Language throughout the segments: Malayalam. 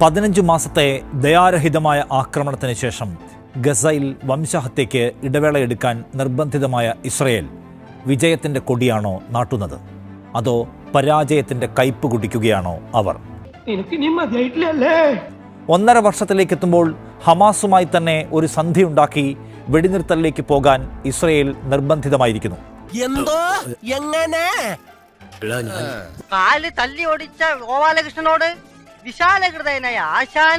പതിനഞ്ച് മാസത്തെ ദയാരഹിതമായ ആക്രമണത്തിന് ശേഷം ഗസയിൽ വംശഹത്യയ്ക്ക് ഇടവേളയെടുക്കാൻ നിർബന്ധിതമായ ഇസ്രയേൽ വിജയത്തിന്റെ കൊടിയാണോ നാട്ടുന്നത്? അതോ പരാജയത്തിന്റെ കയ്പ് കുടിക്കുകയാണോ അവർ? ഒന്നര വർഷത്തിലേക്ക് എത്തുമ്പോൾ ഹമാസുമായി തന്നെ ഒരു സന്ധി ഉണ്ടാക്കി വെടിനിർത്തലിലേക്ക് പോകാൻ ഇസ്രയേൽ നിർബന്ധിതമായിരിക്കുന്നു. എന്തോ? എങ്ങനെ? കാൽ തല്ലി ഓടിച്ച ഗോപാലകൃഷ്ണനോട് വിശാലഹൃദയനായ ആശാൻ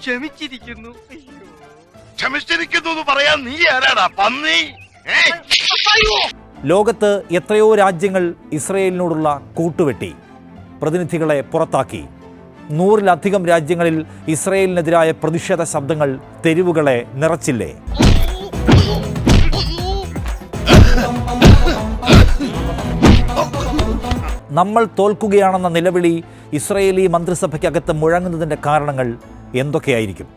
ക്ഷമിച്ചിരിക്കുന്നു. ക്ഷമിച്ചിരിക്കുന്നു എന്ന് പറയാൻ നീ ആരാടാ? പന്നി? ലോകത്ത് എത്രയോ രാജ്യങ്ങൾ ഇസ്രയേലിനോടുള്ള കൂട്ടുവെട്ടി പ്രതിനിധികളെ പുറത്താക്കി. നൂറിലധികം രാജ്യങ്ങളിൽ ഇസ്രയേലിനെതിരായ പ്രതിഷേധ ശബ്ദങ്ങൾ തെരുവുകളെ നിറച്ചില്ലേ? നമ്മൾ തോൽക്കുകയാണെന്ന നിലവിളി ഇസ്രയേലി മന്ത്രിസഭയ്ക്കകത്ത് മുഴങ്ങുന്നതിന്റെ കാരണങ്ങൾ എന്തൊക്കെയായിരിക്കും?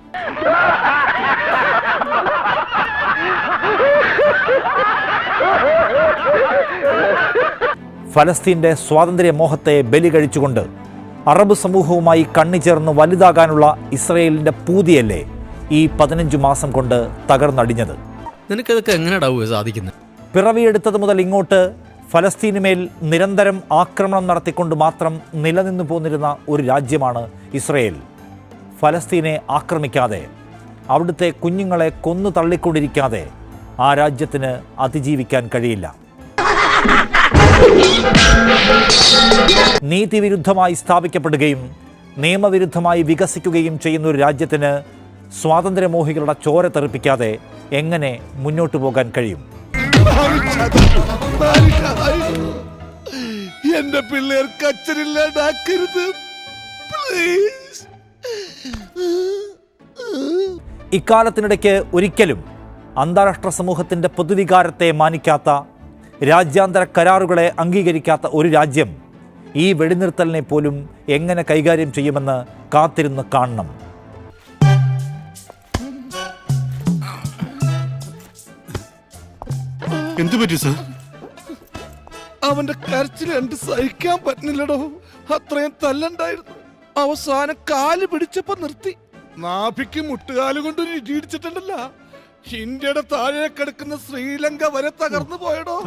ഫലസ്തീന്റെ സ്വാതന്ത്ര്യ മോഹത്തെ ബലി കഴിച്ചുകൊണ്ട് അറബ് സമൂഹവുമായി കണ്ണിചേർന്ന് വലുതാകാനുള്ള ഇസ്രയേലിന്റെ പൂതിയല്ലേ ഈ പതിനഞ്ച് മാസം കൊണ്ട് തകർന്നടിഞ്ഞത്? നിനക്കതൊക്കെ എങ്ങനെയാടാവുക സാധിക്കുന്നത് പിറവിയെടുത്തത് മുതൽ ഇങ്ങോട്ട് ഫലസ്തീനുമേൽ നിരന്തരം ആക്രമണം നടത്തിക്കൊണ്ട് മാത്രം നിലനിന്നു പോന്നിരുന്ന ഒരു രാജ്യമാണ് ഇസ്രയേൽ. ഫലസ്തീനെ ആക്രമിക്കാതെ അവിടുത്തെ കുഞ്ഞുങ്ങളെ കൊന്നു തള്ളിക്കൊണ്ടിരിക്കാതെ ആ രാജ്യത്തിന് അതിജീവിക്കാൻ കഴിയില്ല. നീതിവിരുദ്ധമായി സ്ഥാപിക്കപ്പെടുകയും നിയമവിരുദ്ധമായി വികസിക്കുകയും ചെയ്യുന്ന ഒരു രാജ്യത്തിന് സ്വാതന്ത്ര്യമോഹികളുടെ ചോര തെറിപ്പിക്കാതെ എങ്ങനെ മുന്നോട്ടു പോകാൻ കഴിയും? എന്റെ പിള്ളേർക്ക് അച്ഛനില്ലാണ്ടാക്കരുത് പ്ലീസ് ഇക്കാലത്തിനിടയ്ക്ക് ഒരിക്കലും അന്താരാഷ്ട്ര സമൂഹത്തിന്റെ പൊതുവികാരത്തെ മാനിക്കാത്ത രാജ്യാന്തര കരാറുകളെ അംഗീകരിക്കാത്ത ഒരു രാജ്യം ഈ വെടിനിർത്തലിനെ പോലും എങ്ങനെ കൈകാര്യം ചെയ്യുമെന്ന് കാത്തിരുന്ന് കാണണം. എന്തു പറ്റി സാർ? അവന്റെ കരച്ചിൽ എന്ത് സഹിക്കാൻ പറ്റുന്നില്ലടോ. അത്രയും തല്ലുണ്ടായിരുന്നു. അവസാനം കാൽ പിടിച്ചപ്പോ നിർത്തി. നാഭിക്ക് മുട്ടുകാൽ കൊണ്ട് ഒരു ഇടി ഇടിച്ചിട്ടുണ്ടല്ല. ഇന്ത്യയുടെ താഴെ കിടക്കുന്ന ശ്രീലങ്ക വരെ തകർന്നു പോയടോ.